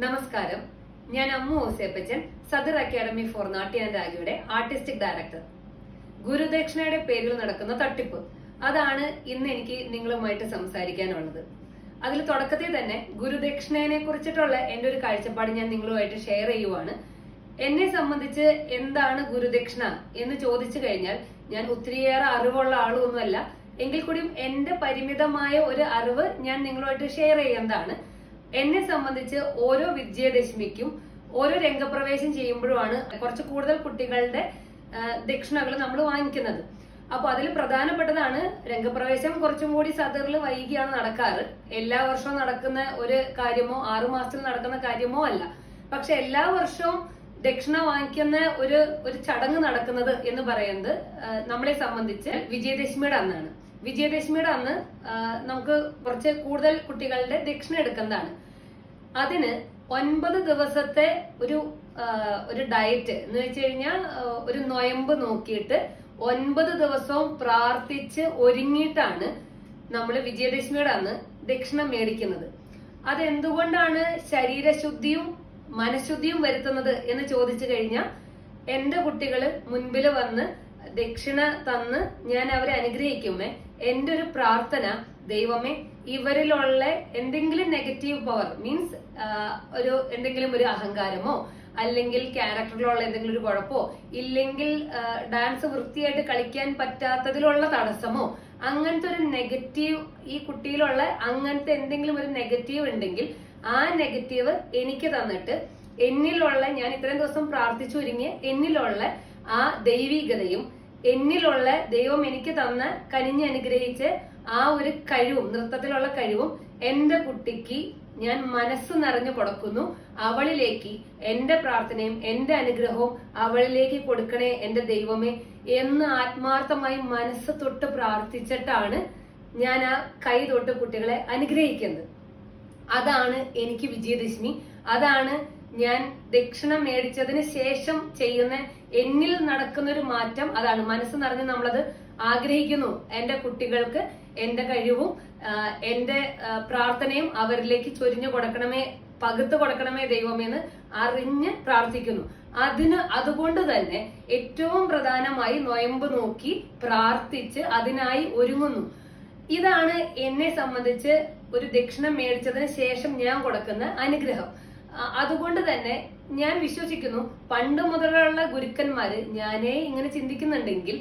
നമസ്കാരം. ഞാൻ Ammu Ouseppachan Sadar academy for നാട്ടി ആൻഡ് രാഗിയുടെ ആർട്ടിസ്റ്റിക് ഡയറക്ടർ. ഗുരുദക്ഷിണയുടെ പേരിൽ നടക്കുന്ന തട്ടിപ്പ്. അതാണ് ഇന്ന് എനിക്ക് നിങ്ങളുമായിട്ട് സംസാരിക്കാനുള്ളത്. അതിൽ തുടക്കത്തിൽ തന്നെ ഗുരുദക്ഷിണയെ കുറിച്ചിട്ടുള്ള എന്റെ ഒരു കാഴ്ചപ്പാട് ഞാൻ നിങ്ങളുമായിട്ട് ഷെയർ ചെയ്യുവാണ്. എന്നെ സംബന്ധിച്ച് എന്താണ് ഗുരുദക്ഷിണ എന്ന് ചോദിച്ചു കഴിഞ്ഞാൽ ഞാൻ ഒത്തിരിയേറെ അറിവുള്ള ആളൊന്നുമല്ല. എങ്കിൽ കൂടിയും എന്റെ പരിമിതമായ ഒരു അറിവ് ഞാൻ നിങ്ങളുമായിട്ട് ഷെയർ ചെയ്യുന്നതാണ് എന്നെ സംബന്ധിച്ച് ഓരോ വിജയദശമിക്കും ഓരോ രംഗപ്രവേശം ചെയ്യുമ്പോഴുമാണ് കുറച്ച് കൂടുതൽ കുട്ടികളുടെ ദക്ഷിണകൾ നമ്മൾ വാങ്ങിക്കുന്നത്. അപ്പൊ അതിൽ പ്രധാനപ്പെട്ടതാണ് രംഗപ്രവേശം കുറച്ചും കൂടി സദറിൽ വൈകിയാണ് നടക്കാറ്. എല്ലാ വർഷവും നടക്കുന്ന ഒരു കാര്യമോ ആറു മാസത്തിൽ നടക്കുന്ന കാര്യമോ അല്ല. പക്ഷെ എല്ലാ വർഷവും ദക്ഷിണ വാങ്ങിക്കുന്ന ഒരു ഒരു ചടങ്ങ് നടക്കുന്നത് എന്ന് പറയുന്നത് നമ്മളെ സംബന്ധിച്ച് വിജയദശമിയുടെ അന്നാണ്. വിജയദശമിയുടെ അന്ന് നമുക്ക് കുറച്ച് കൂടുതൽ കുട്ടികളുടെ ദക്ഷിണ എടുക്കുന്നതാണ്. അതിന് ഒൻപത് ദിവസത്തെ ഒരു ഒരു ഡയറ്റ് എന്ന് വെച്ച് കഴിഞ്ഞാൽ ഒരു നൊയമ്പ് നോക്കിയിട്ട് ഒൻപത് ദിവസവും പ്രാർത്ഥിച്ച് ഒരുങ്ങിയിട്ടാണ് നമ്മൾ വിജയദശമിയുടെ അന്ന് ദക്ഷിണ മേടിക്കുന്നത്. അതെന്തുകൊണ്ടാണ് ശരീരശുദ്ധിയും മനഃശുദ്ധിയും വരുത്തുന്നത് എന്ന് ചോദിച്ചു കഴിഞ്ഞാൽ എന്റെ കുട്ടികൾ മുൻപിൽ വന്ന് ദക്ഷിണ തന്ന് ഞാൻ അവരെ അനുഗ്രഹിക്കുമേ. എന്റെ ഒരു പ്രാർത്ഥന ദൈവമേ ഇവരിലുള്ള എന്തെങ്കിലും നെഗറ്റീവ് പവർ മീൻസ് ഒരു എന്തെങ്കിലും ഒരു അഹങ്കാരമോ അല്ലെങ്കിൽ ക്യാരക്ടറിലുള്ള എന്തെങ്കിലും ഒരു കുഴപ്പമോ ഇല്ലെങ്കിൽ ഡാൻസ് വൃത്തിയായിട്ട് കളിക്കാൻ പറ്റാത്തതിലുള്ള തടസ്സമോ അങ്ങനത്തെ ഒരു നെഗറ്റീവ് ഈ കുട്ടിയിലുള്ള അങ്ങനത്തെ എന്തെങ്കിലും ഒരു നെഗറ്റീവ് ഉണ്ടെങ്കിൽ ആ നെഗറ്റീവ് എനിക്ക് തന്നിട്ട് എന്നിലുള്ള ഞാൻ ഇത്രയും ദിവസം പ്രാർത്ഥിച്ചു ഒരുങ്ങിയ എന്നിലുള്ള ആ ദൈവികതയും എന്നിലുള്ള ദൈവം എനിക്ക് തന്ന കനിഞ്ഞ് അനുഗ്രഹിച്ച് ആ ഒരു കഴിവും നൃത്തത്തിലുള്ള കഴിവും എന്റെ കുട്ടിക്ക് ഞാൻ മനസ്സ് നിറഞ്ഞു കൊടുക്കുന്നു. അവളിലേക്ക് എന്റെ പ്രാർത്ഥനയും എന്റെ അനുഗ്രഹവും അവളിലേക്ക് കൊടുക്കണേ എന്റെ ദൈവമേ എന്ന് ആത്മാർത്ഥമായി മനസ്സ് തൊട്ട് പ്രാർത്ഥിച്ചിട്ടാണ് ഞാൻ ആ കൈ തൊട്ട് കുട്ടികളെ അനുഗ്രഹിക്കുന്നത്. അതാണ് എനിക്ക് വിജയദശമി. അതാണ് ഞാൻ ദക്ഷിണ മേടിച്ചതിന് ശേഷം ചെയ്യുന്ന എന്നിൽ നടക്കുന്ന ഒരു മാറ്റം അതാണ്. മനസ്സ് നിറഞ്ഞ് നമ്മളത് ആഗ്രഹിക്കുന്നു. എന്റെ കുട്ടികൾക്ക് എന്റെ കഴിവും എന്റെ പ്രാർത്ഥനയും അവരിലേക്ക് ചൊരിഞ്ഞു കൊടുക്കണമേ പകുത്തു കൊടുക്കണമേ ദൈവമെന്ന് അറിഞ്ഞ് പ്രാർത്ഥിക്കുന്നു. അതിന് അതുകൊണ്ട് തന്നെ ഏറ്റവും പ്രധാനമായി നൊയമ്പ് നോക്കി പ്രാർത്ഥിച്ച് അതിനായി ഒരുങ്ങുന്നു. ഇതാണ് എന്നെ സംബന്ധിച്ച് ഒരു ദക്ഷിണം മേടിച്ചതിന് ശേഷം ഞാൻ കൊടുക്കുന്ന അനുഗ്രഹം. അതുകൊണ്ട് തന്നെ ഞാൻ വിശ്വസിക്കുന്നു. പണ്ട് മുതലുള്ള ഗുരുക്കന്മാര് ഞാനേ ഇങ്ങനെ ചിന്തിക്കുന്നുണ്ടെങ്കിൽ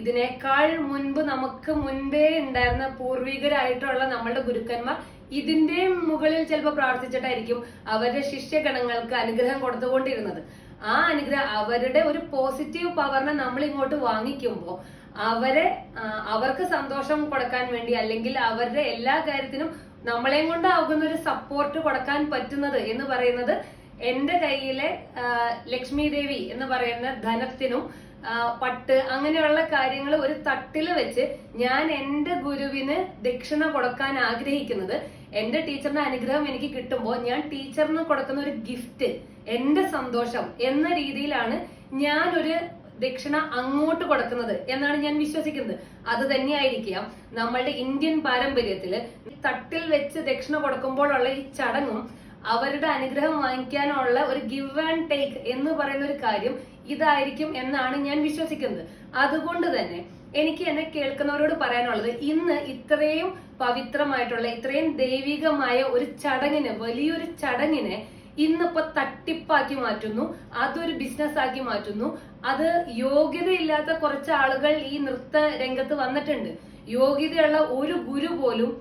ഇതിനേക്കാൾ മുൻപ് നമുക്ക് മുൻപേ ഉണ്ടായിരുന്ന പൂർവികരായിട്ടുള്ള നമ്മളുടെ ഗുരുക്കന്മാർ ഇതിന്റെ മുകളിൽ ചിലപ്പോൾ പ്രാർത്ഥിച്ചിട്ടായിരിക്കും അവരുടെ ശിഷ്യഗണങ്ങൾക്ക് അനുഗ്രഹം കൊടുത്തുകൊണ്ടിരുന്നത്. ആ അനുഗ്രഹം അവരുടെ ഒരു പോസിറ്റീവ് പവറിനെ നമ്മൾ ഇങ്ങോട്ട് വാങ്ങിക്കുമ്പോൾ അവരെ അവർക്ക് സന്തോഷം കൊടുക്കാൻ വേണ്ടി അല്ലെങ്കിൽ അവരുടെ എല്ലാ കാര്യത്തിനും നമ്മളെയും കൊണ്ടാകുന്ന ഒരു സപ്പോർട്ട് കൊടുക്കാൻ പറ്റുന്നത് എന്ന് പറയുന്നത് എന്റെ കയ്യിലെ ലക്ഷ്മി ദേവി എന്ന് പറയുന്ന ധനത്തിനും പട്ട് അങ്ങനെയുള്ള കാര്യങ്ങൾ ഒരു തട്ടിൽ വെച്ച് ഞാൻ എന്റെ ഗുരുവിന് ദക്ഷിണ കൊടുക്കാൻ ആഗ്രഹിക്കുന്നത്. എന്റെ ടീച്ചറിന്റെ അനുഗ്രഹം എനിക്ക് കിട്ടുമ്പോൾ ഞാൻ ടീച്ചറിന് കൊടുക്കുന്ന ഒരു ഗിഫ്റ്റ് എന്റെ സന്തോഷം എന്ന രീതിയിലാണ് ഞാൻ ഒരു ദക്ഷിണ അങ്ങോട്ട് കൊടുക്കുന്നത് എന്നാണ് ഞാൻ വിശ്വസിക്കുന്നത്. അത് തന്നെയായിരിക്കാം നമ്മളുടെ ഇന്ത്യൻ പാരമ്പര്യത്തിൽ തട്ടിൽ വെച്ച് ദക്ഷിണ കൊടുക്കുമ്പോഴുള്ള ഈ ചടങ്ങും അവരുടെ അനുഗ്രഹം വാങ്ങിക്കാനുള്ള ഒരു ഗിവ് ആൻഡ് ടേക്ക് എന്ന് പറയുന്ന ഒരു കാര്യം ഇതായിരിക്കും എന്നാണ് ഞാൻ വിശ്വസിക്കുന്നത്. അതുകൊണ്ട് തന്നെ എനിക്ക് എന്നെ കേൾക്കുന്നവരോട് പറയാനുള്ളത് ഇന്ന് ഇത്രയും പവിത്രമായിട്ടുള്ള ഇത്രയും ദൈവികമായ ഒരു ചടങ്ങിന് വലിയൊരു ചടങ്ങിനെ ഇന്നിപ്പോ തട്ടിപ്പാക്കി മാറ്റുന്നു അതൊരു ബിസിനസ് ആക്കി മാറ്റുന്നു. അത് യോഗ്യതയില്ലാത്ത കുറച്ച് ആളുകൾ ഈ നൃത്ത രംഗത്ത് വന്നിട്ടുണ്ട്. യോഗ്യതയുള്ള ഒരു ഗുരു പോലും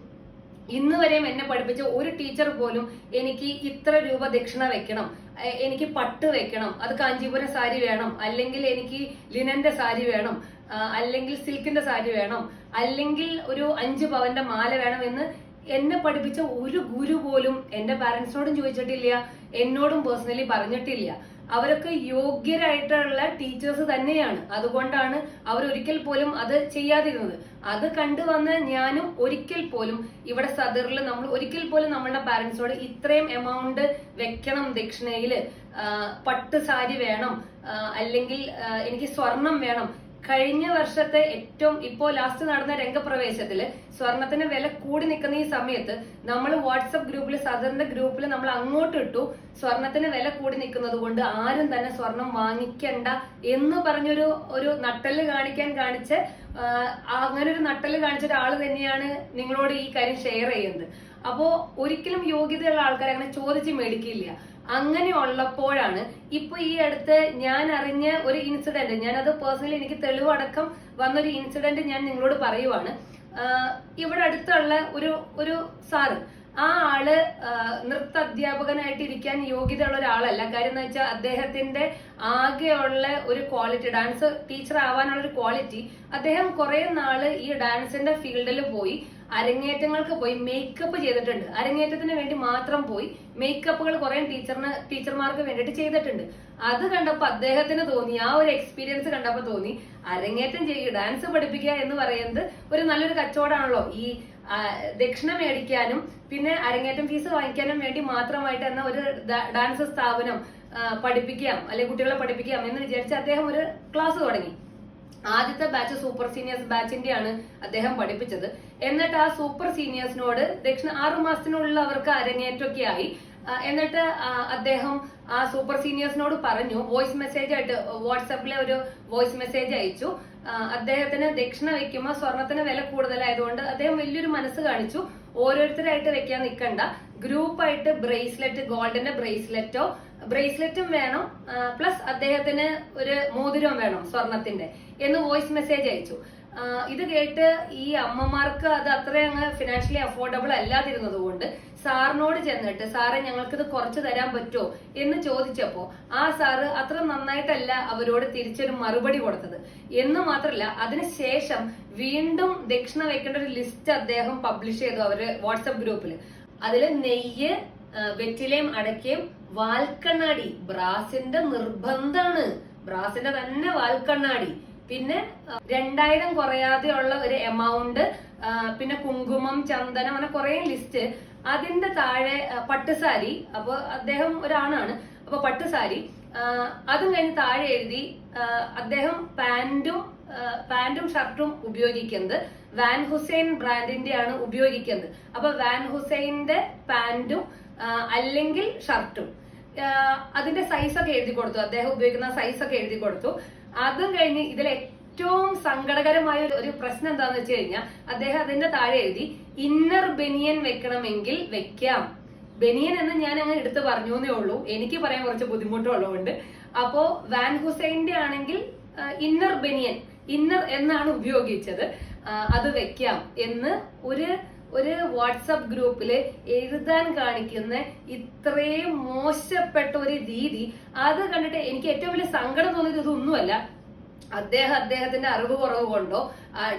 ഇന്ന് വരെയും എന്നെ പഠിപ്പിച്ച ഒരു ടീച്ചർ പോലും എനിക്ക് ഇത്ര രൂപ ദക്ഷിണ വെക്കണം. എനിക്ക് പട്ട് വെക്കണം. അത് കാഞ്ചീപുരം സാരി വേണം. അല്ലെങ്കിൽ എനിക്ക് ലിനന്റെ സാരി വേണം. അല്ലെങ്കിൽ സിൽക്കിന്റെ സാരി വേണം. അല്ലെങ്കിൽ ഒരു അഞ്ച് പവന്റെ മാല വേണം എന്ന് എന്നെ പഠിപ്പിച്ച ഒരു ഗുരു പോലും എന്റെ പാരന്റ്സിനോടും ചോദിച്ചിട്ടില്ല. എന്നോടും പേഴ്സണലി പറഞ്ഞിട്ടില്ല. അവരൊക്കെ യോഗ്യരായിട്ടുള്ള ടീച്ചേഴ്സ് തന്നെയാണ്. അതുകൊണ്ടാണ് അവർ ഒരിക്കൽ പോലും അത് ചെയ്യാതിരുന്നത്. അത് കണ്ടുവന്ന് ഞാനും ഒരിക്കൽ പോലും ഇവിടെ സദറിൽ നമ്മൾ ഒരിക്കൽ പോലും നമ്മളുടെ പാരന്റ്സോട് ഇത്രയും എമൗണ്ട് വെക്കണം ദക്ഷിണയിൽ പട്ട് സാരി വേണം. അല്ലെങ്കിൽ എനിക്ക് സ്വർണം വേണം. കഴിഞ്ഞ വർഷത്തെ ഏറ്റവും ഇപ്പോ ലാസ്റ്റ് നടന്ന രംഗപ്രവേശത്തിൽ സ്വർണത്തിന് വില കൂടി നിൽക്കുന്ന ഈ സമയത്ത് നമ്മൾ വാട്സപ്പ് ഗ്രൂപ്പിൽ സദറിന്റെ ഗ്രൂപ്പിൽ നമ്മൾ അങ്ങോട്ട് ഇട്ടു സ്വർണത്തിന് വില കൂടി നിൽക്കുന്നത് കൊണ്ട് ആരും തന്നെ സ്വർണം വാങ്ങിക്കണ്ട എന്ന് പറഞ്ഞൊരു ഒരു നട്ടൽ കാണിക്കാൻ കാണിച്ച അങ്ങനെ ഒരു നട്ടൽ കാണിച്ച ഒരാൾ തന്നെയാണ് നിങ്ങളോട് ഈ കാര്യം ഷെയർ ചെയ്യുന്നത്. അപ്പോ ഒരിക്കലും യോഗ്യതയുള്ള ആൾക്കാരെ അങ്ങനെ ചോദിച്ച് മേടിക്കില്ല. അങ്ങനെ ഉള്ളപ്പോഴാണ് ഇപ്പൊ ഈ അടുത്ത് ഞാൻ അറിഞ്ഞ ഒരു ഇൻസിഡന്റ് ഞാനത് പേഴ്സണലി എനിക്ക് തെളിവടക്കം വന്നൊരു ഇൻസിഡന്റ് ഞാൻ നിങ്ങളോട് പറയുവാണ്. ഇവിടെ അടുത്തുള്ള ഒരു ഒരു സാറ് ആ ആൾ നൃത്ത അധ്യാപകനായിട്ട് ഇരിക്കാൻ യോഗ്യതയുള്ള ഒരാളല്ല. കാര്യം എന്ന് വെച്ചാൽ അദ്ദേഹത്തിന്റെ ആകെയുള്ള ഒരു ക്വാളിറ്റി ഡാൻസ് ടീച്ചർ ആവാനുള്ള ഒരു ക്വാളിറ്റി അദ്ദേഹം കുറെ നാൾ ഈ ഡാൻസിന്റെ ഫീൽഡിൽ പോയി അരങ്ങേറ്റങ്ങൾക്ക് പോയി മേക്കപ്പ് ചെയ്തിട്ടുണ്ട്. അരങ്ങേറ്റത്തിന് വേണ്ടി മാത്രം പോയി മേക്കപ്പുകൾ കുറെ ടീച്ചറിന് ടീച്ചർമാർക്ക് വേണ്ടിയിട്ട് ചെയ്തിട്ടുണ്ട്. അത് കണ്ടപ്പോ അദ്ദേഹത്തിന് തോന്നി ആ ഒരു എക്സ്പീരിയൻസ് കണ്ടപ്പോ തോന്നി അരങ്ങേറ്റം ചെയ്യുക ഡാൻസ് പഠിപ്പിക്കുക എന്ന് പറയുന്നത് ഒരു നല്ലൊരു കച്ചവടമാണല്ലോ. ഈ ദക്ഷിണ മേടിക്കാനും പിന്നെ അരങ്ങേറ്റം ഫീസ് വാങ്ങിക്കാനും വേണ്ടി മാത്രമായിട്ട് എന്ന ഒരു ഡാൻസ് സ്ഥാപനം പഠിപ്പിക്കാം അല്ലെങ്കിൽ കുട്ടികളെ പഠിപ്പിക്കാം എന്ന് വിചാരിച്ച് അദ്ദേഹം ഒരു ക്ലാസ് തുടങ്ങി. ആദ്യത്തെ ബാച്ച് സൂപ്പർ സീനിയേഴ്സ് ബാച്ചിന്റെയാണ് അദ്ദേഹം പഠിപ്പിച്ചത്. എന്നിട്ട് ആ സൂപ്പർ സീനിയേഴ്സിനോട് ദക്ഷിണ ആറു മാസത്തിനുള്ളിൽ അവർക്ക് അരങ്ങേറ്റമൊക്കെ ആയി. എന്നിട്ട് അദ്ദേഹം ആ സൂപ്പർ സീനിയേഴ്സിനോട് പറഞ്ഞു വോയിസ് മെസ്സേജ് ആയിട്ട് വാട്സപ്പിലെ ഒരു വോയിസ് മെസ്സേജ് അയച്ചു. അദ്ദേഹത്തിന് ദക്ഷിണ വെക്കുമ്പോൾ സ്വർണത്തിന് വില കൂടുതലായതുകൊണ്ട് അദ്ദേഹം വലിയൊരു മനസ്സ് കാണിച്ചു. ഓരോരുത്തരായിട്ട് വെക്കാൻ നിൽക്കണ്ട ഗ്രൂപ്പായിട്ട് ബ്രേസ്ലെറ്റ് ഗോൾഡിന്റെ ബ്രേസ്ലെറ്റോ ബ്രേസ്ലെറ്റും വേണം. പ്ലസ് അദ്ദേഹത്തിന് ഒരു മോതിരവും വേണം സ്വർണത്തിന്റെ എന്ന് വോയിസ് മെസ്സേജ് അയച്ചു. ഇത് കേട്ട് ഈ അമ്മമാർക്ക് അത് അത്ര അങ്ങ് ഫിനാൻഷ്യലി അഫോർഡബിൾ അല്ലാതിരുന്നത് കൊണ്ട് സാറിനോട് ചെന്നിട്ട് സാറെ ഞങ്ങൾക്കിത് കുറച്ച് തരാൻ പറ്റുമോ? എന്ന് ചോദിച്ചപ്പോ ആ സാറ് അത്ര നന്നായിട്ടല്ല അവരോട് തിരിച്ചൊരു മറുപടി കൊടുത്തത്. എന്ന് മാത്രമല്ല അതിനുശേഷം വീണ്ടും ദക്ഷിണ വെക്കേണ്ട ഒരു ലിസ്റ്റ് അദ്ദേഹം പബ്ലിഷ് ചെയ്തു അവർ വാട്സപ്പ് ഗ്രൂപ്പിൽ അതിൽ നെയ്യ് വെറ്റിലയും അടയ്ക്കയും വാൽക്കണ്ണാടി. ബ്രാസിന്റെ നിർബന്ധാണ്. ബ്രാസിന്റെ തന്നെ വാൽക്കണ്ണാടി. പിന്നെ രണ്ടായിരം കുറയാതെ ഉള്ള ഒരു എമൗണ്ട് പിന്നെ കുങ്കുമം ചന്ദനം അങ്ങനെ കുറെ ലിസ്റ്റ് അതിന്റെ താഴെ പട്ടുസാരി അപ്പൊ അദ്ദേഹം ഒരാണാണ്. അപ്പൊ പട്ടുസാരി അതും കഴിഞ്ഞ് താഴെ എഴുതി അദ്ദേഹം പാന്റും പാന്റും ഷർട്ടും ഉപയോഗിക്കുന്നത് വാൻ ഹുസൈൻ ബ്രാൻഡിന്റെ ആണ് ഉപയോഗിക്കുന്നത്. അപ്പൊ വാൻ ഹുസൈന്റെ പാന്റും അല്ലെങ്കിൽ ഷർട്ടും. അതിന്റെ സൈസ് ഒക്കെ എഴുതി കൊടുത്തു. അദ്ദേഹം ഉപയോഗിക്കുന്ന സൈസ് ഒക്കെ എഴുതി കൊടുത്തു. അതും കഴിഞ്ഞ് ഇതിൽ ഏറ്റവും സങ്കടകരമായ ഒരു- പ്രശ്നം എന്താന്ന് വെച്ച് കഴിഞ്ഞാൽ അദ്ദേഹം അതിന്റെ താഴെ എഴുതി ഇന്നർ ബെനിയൻ വെക്കണമെങ്കിൽ വെക്കാം. ബെനിയൻ എന്ന് ഞാൻ അങ്ങ് എടുത്ത് പറഞ്ഞു എന്നേ ഉള്ളൂ. എനിക്ക് പറയാൻ കുറച്ച് ബുദ്ധിമുട്ടുള്ളതുകൊണ്ട്. അപ്പോ വാൻ ഹുസൈന്റെ ആണെങ്കിൽ ഇന്നർ ബനിയൻ ഇന്നർ എന്നാണ് ഉപയോഗിച്ചത്. അത് വെക്കാം എന്ന് ഒരു ഒരു വാട്സപ്പ് ഗ്രൂപ്പിൽ എഴുതാൻ കാണിക്കുന്ന ഇത്രയും മോശപ്പെട്ട ഒരു രീതി അത് കണ്ടിട്ട് എനിക്ക് ഏറ്റവും വലിയ സങ്കടം തോന്നിയത് ഇതൊന്നുമല്ല. അദ്ദേഹം അദ്ദേഹത്തിന്റെ അറിവ് കുറവ് കൊണ്ടോ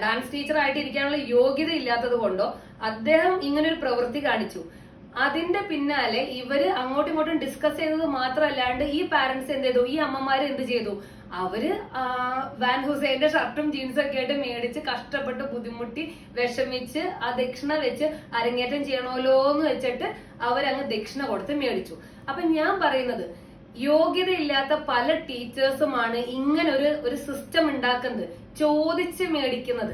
ഡാൻസ് ടീച്ചർ ആയിട്ട് ഇരിക്കാനുള്ള യോഗ്യത ഇല്ലാത്തത് കൊണ്ടോ അദ്ദേഹം ഇങ്ങനെ ഒരു പ്രവൃത്തി കാണിച്ചു. അതിന്റെ പിന്നാലെ ഇവർ അങ്ങോട്ടും ഇങ്ങോട്ടും ഡിസ്കസ് ചെയ്തത് മാത്രമല്ലാണ്ട് ഈ പാരന്റ്സ് എന്ത് ചെയ്തു? ഈ അമ്മമാര് എന്ത് ചെയ്തു? അവർ വാൻ ഹുസൈന്റെ ഷർട്ടും ജീൻസും ഒക്കെ ആയിട്ട് മേടിച്ച് കഷ്ടപ്പെട്ട് ബുദ്ധിമുട്ടി വിഷമിച്ച് ആ ദക്ഷിണ വെച്ച് അരങ്ങേറ്റം ചെയ്യണമല്ലോ എന്ന് വെച്ചിട്ട് അവരങ്ങ് ദക്ഷിണ കൊടുത്ത് മേടിച്ചു. അപ്പൊ ഞാൻ പറയുന്നത് യോഗ്യതയില്ലാത്ത പല ടീച്ചേഴ്സുമാണ് ഇങ്ങനെ ഒരു ഒരു സിസ്റ്റം ഉണ്ടാക്കുന്നത്. ചോദിച്ച് മേടിക്കുന്നത്.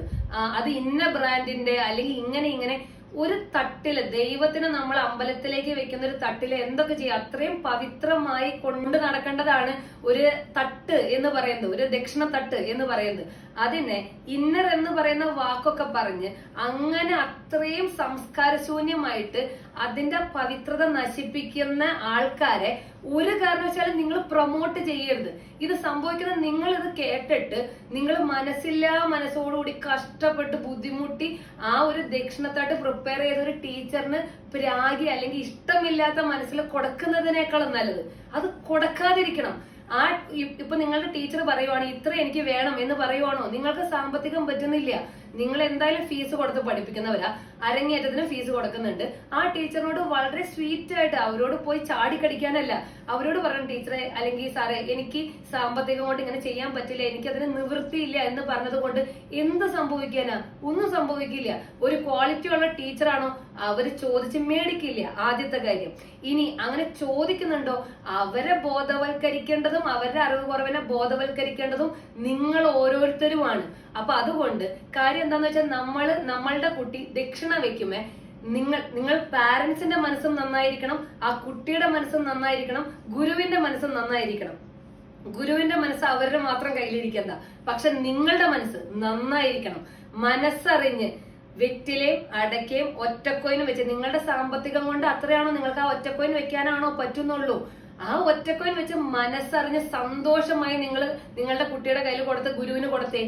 അത് ഇന്ന ബ്രാൻഡിന്റെ അല്ലെങ്കിൽ ഇങ്ങനെ ഇങ്ങനെ ഒരു തട്ടിൽ ദൈവത്തിന് നമ്മൾ അമ്പലത്തിലേക്ക് വെക്കുന്ന ഒരു തട്ടിൽ എന്തൊക്കെ ചെയ്യുക അത്രയും പവിത്രമായി കൊണ്ട് നടക്കേണ്ടതാണ് ഒരു തട്ട് എന്ന് പറയുന്നത് ഒരു ദക്ഷിണ തട്ട് എന്ന് പറയുന്നത്. അതിനെ ഇന്നർ എന്ന് പറയുന്ന വാക്കൊക്കെ പറഞ്ഞ് അങ്ങനെ അത്രയും സംസ്കാരശൂന്യമായിട്ട് അതിന്റെ പവിത്രത നശിപ്പിക്കുന്ന ആൾക്കാരെ ഒരു കാരണവശാലും നിങ്ങൾ പ്രൊമോട്ട് ചെയ്യരുത്. ഇത് സംഭവിക്കുന്ന നിങ്ങൾ ഇത് കേട്ടിട്ട് നിങ്ങൾ മനസ്സില്ലാ മനസ്സോടുകൂടി കഷ്ടപ്പെട്ട് ബുദ്ധിമുട്ടി ആ ഒരു ദക്ഷിണത്തായിട്ട് പ്രിപ്പയർ ചെയ്ത ഒരു ടീച്ചറിന് പ്രാഗി അല്ലെങ്കിൽ ഇഷ്ടമില്ലാത്ത മനസ്സിൽ കൊടുക്കുന്നതിനേക്കാളും നല്ലത്. അത് കൊടുക്കാതിരിക്കണം. ആ ഇപ്പൊ നിങ്ങളുടെ ടീച്ചർ പറയുവാണ് ഇത്ര എനിക്ക് വേണം എന്ന് പറയുവാണോ? നിങ്ങൾക്ക് സാമ്പത്തികം പറ്റുന്നില്ല. നിങ്ങൾ എന്തായാലും ഫീസ് കൊടുത്ത് പഠിപ്പിക്കുന്നവരാ. അരങ്ങേറ്റത്തിന് ഫീസ് കൊടുക്കുന്നുണ്ട്. ആ ടീച്ചറിനോട് വളരെ സ്വീറ്റ് ആയിട്ട് അവരോട് പോയി ചാടിക്കടിക്കാനല്ല. അവരോട് പറയണം ടീച്ചറെ അല്ലെങ്കിൽ സാറേ എനിക്ക് സാമ്പത്തികം കൊണ്ട് ഇങ്ങനെ ചെയ്യാൻ പറ്റില്ല. എനിക്ക് അതിന് നിവൃത്തിയില്ല എന്ന് പറഞ്ഞത് കൊണ്ട് എന്ത് സംഭവിക്കാനാ? ഒന്നും സംഭവിക്കില്ല. ഒരു ക്വാളിറ്റി ഉള്ള ടീച്ചറാണോ? അവർ ചോദിച്ച് മേടിക്കില്ല ആദ്യത്തെ കാര്യം. ഇനി അങ്ങനെ ചോദിക്കുന്നുണ്ടോ? അവരെ ബോധവൽക്കരിക്കേണ്ടതും അവരുടെ അറിവ് കുറവിനെ ബോധവൽക്കരിക്കേണ്ടതും നിങ്ങൾ ഓരോരുത്തരുമാണ്. അപ്പൊ അതുകൊണ്ട് കാര്യം എന്താന്ന് വെച്ചാൽ നമ്മൾ നമ്മളുടെ കുട്ടി ദക്ഷിണ വെക്കുമേ. നിങ്ങൾ നിങ്ങൾ പാരന്റ്സിന്റെ മനസ്സും നന്നായിരിക്കണം ആ കുട്ടിയുടെ മനസ്സും നന്നായിരിക്കണം ഗുരുവിന്റെ മനസ്സും നന്നായിരിക്കണം. ഗുരുവിന്റെ മനസ്സ് അവരുടെ മാത്രം കയ്യിലിരിക്കണ്ട. പക്ഷെ നിങ്ങളുടെ മനസ്സ് നന്നായിരിക്കണം. മനസ്സറിഞ്ഞ് വെറ്റിലെയും അടയ്ക്കയും ഒറ്റക്കോയിനും വെച്ച് നിങ്ങളുടെ സാമ്പത്തികം കൊണ്ട് അത്രയാണോ നിങ്ങൾക്ക് ആ ഒറ്റക്കോയിൻ വെക്കാനാണോ പറ്റുന്നുള്ളൂ? ആ ഒറ്റക്കോയിൻ വെച്ച് മനസ്സറിഞ്ഞ് സന്തോഷമായി നിങ്ങൾ നിങ്ങളുടെ കുട്ടിയുടെ കയ്യിൽ കൊടുത്ത് ഗുരുവിന് കൊടുത്തേ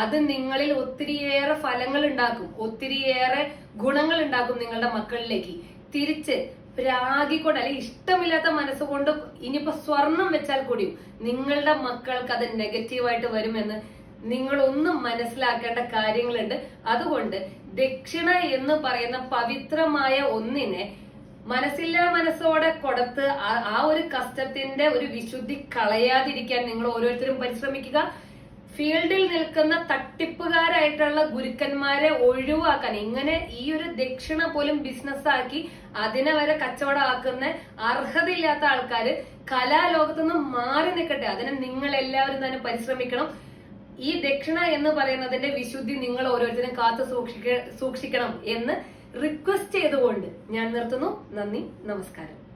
അത് നിങ്ങളിൽ ഒത്തിരിയേറെ ഫലങ്ങൾ ഉണ്ടാക്കും ഒത്തിരിയേറെ ഗുണങ്ങൾ ഉണ്ടാക്കും നിങ്ങളുടെ മക്കളിലേക്ക്. തിരിച്ച് പ്രാഗിക്കൊണ്ട് അല്ലെങ്കിൽ ഇഷ്ടമില്ലാത്ത മനസ്സുകൊണ്ട് ഇനിയിപ്പോ സ്വർണം വെച്ചാൽ കൂടിയും നിങ്ങളുടെ മക്കൾക്ക് അത് നെഗറ്റീവായിട്ട് വരുമെന്ന് നിങ്ങളൊന്നും മനസ്സിലാക്കേണ്ട കാര്യങ്ങളുണ്ട്. അതുകൊണ്ട് ദക്ഷിണ എന്ന് പറയുന്ന പവിത്രമായ ഒന്നിനെ മനസ്സില്ലാ മനസ്സോടെ കൊടുത്ത് ആ- ഒരു കഷ്ടത്തിന്റെ ഒരു വിശുദ്ധി കളയാതിരിക്കാൻ നിങ്ങൾ ഓരോരുത്തരും പരിശ്രമിക്കുക. ഫീൽഡിൽ നിൽക്കുന്ന തട്ടിപ്പുകാരായിട്ടുള്ള ഗുരുക്കന്മാരെ ഒഴിവാക്കാൻ. ഇങ്ങനെ ഈ ഒരു ദക്ഷിണ പോലും ബിസിനസ് ആക്കി അതിനെ വരെ കച്ചവടമാക്കുന്ന അർഹതയില്ലാത്ത ആൾക്കാർ കലാലോകത്തുനിന്ന് മാറി നിൽക്കട്ടെ. അതിന് നിങ്ങൾ എല്ലാവരും തന്നെ പരിശ്രമിക്കണം. ഈ ദക്ഷിണ എന്ന് പറയുന്നതിന്റെ വിശുദ്ധി നിങ്ങൾ ഓരോരുത്തരും കാത്തു സൂക്ഷിക്ക സൂക്ഷിക്കണം എന്ന് റിക്വസ്റ്റ് ചെയ്തുകൊണ്ട് ഞാൻ നിർത്തുന്നു. നന്ദി നമസ്കാരം.